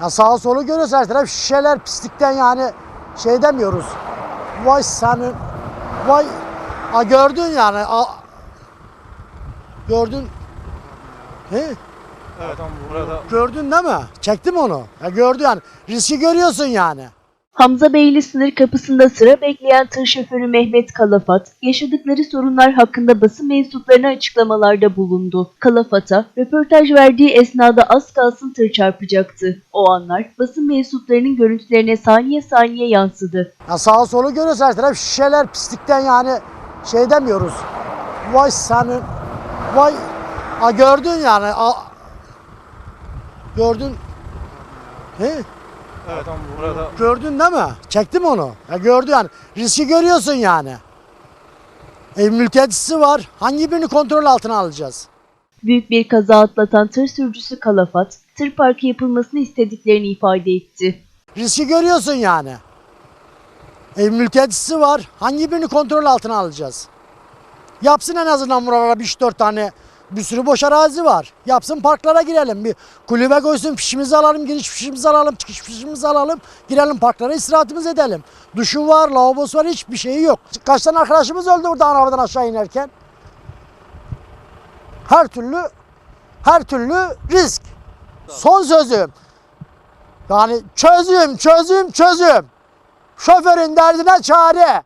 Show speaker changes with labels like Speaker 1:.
Speaker 1: Ya sağa solu görüyoruz her taraf şişeler pislikten yani şey demiyoruz. Vay senin vay a gördün yani a, gördün He?
Speaker 2: Evet, burada
Speaker 1: Gördün değil mi? Çektim onu. Ya gördü yani. Riski görüyorsun yani.
Speaker 3: Hamza Beyli sınır kapısında sıra bekleyen tır şoförü Mehmet Kalafat, yaşadıkları sorunlar hakkında basın mensuplarına açıklamalarda bulundu. Kalafat'a röportaj verdiği esnada az kalsın tır çarpacaktı. O anlar basın mensuplarının görüntülerine saniye saniye yansıdı.
Speaker 1: Ya sağa solu görüyoruz her taraf şişeler pislikten yani şey demiyoruz. Vay senin vay a gördün yani a, gördün He?
Speaker 2: Evet, burada
Speaker 1: Gördün değil mi? Çektim onu. Ya gördü yani. Riski görüyorsun yani. E, mültecisi var. Hangi birini kontrol altına alacağız?
Speaker 3: Büyük bir kaza atlatan tır sürücüsü Kalafat, tır parkı yapılmasını istediklerini ifade etti.
Speaker 1: Riski görüyorsun yani. E, mültecisi var. Hangi birini kontrol altına alacağız? Yapsın en azından buralara 3-4 tane bir sürü boş arazi var. Yapsın parklara girelim. Bir kulübe koysun fişimizi alalım, giriş fişimizi alalım, çıkış fişimizi alalım. Girelim parklara istirahatimizi edelim. Duşu var, lavabosu var, hiçbir şeyi yok. Kaç tane arkadaşımız öldü burada arabadan aşağı inerken. Her türlü her türlü risk. Son sözüm. Yani çözüm, çözüm, çözüm. Şoförün derdine çare.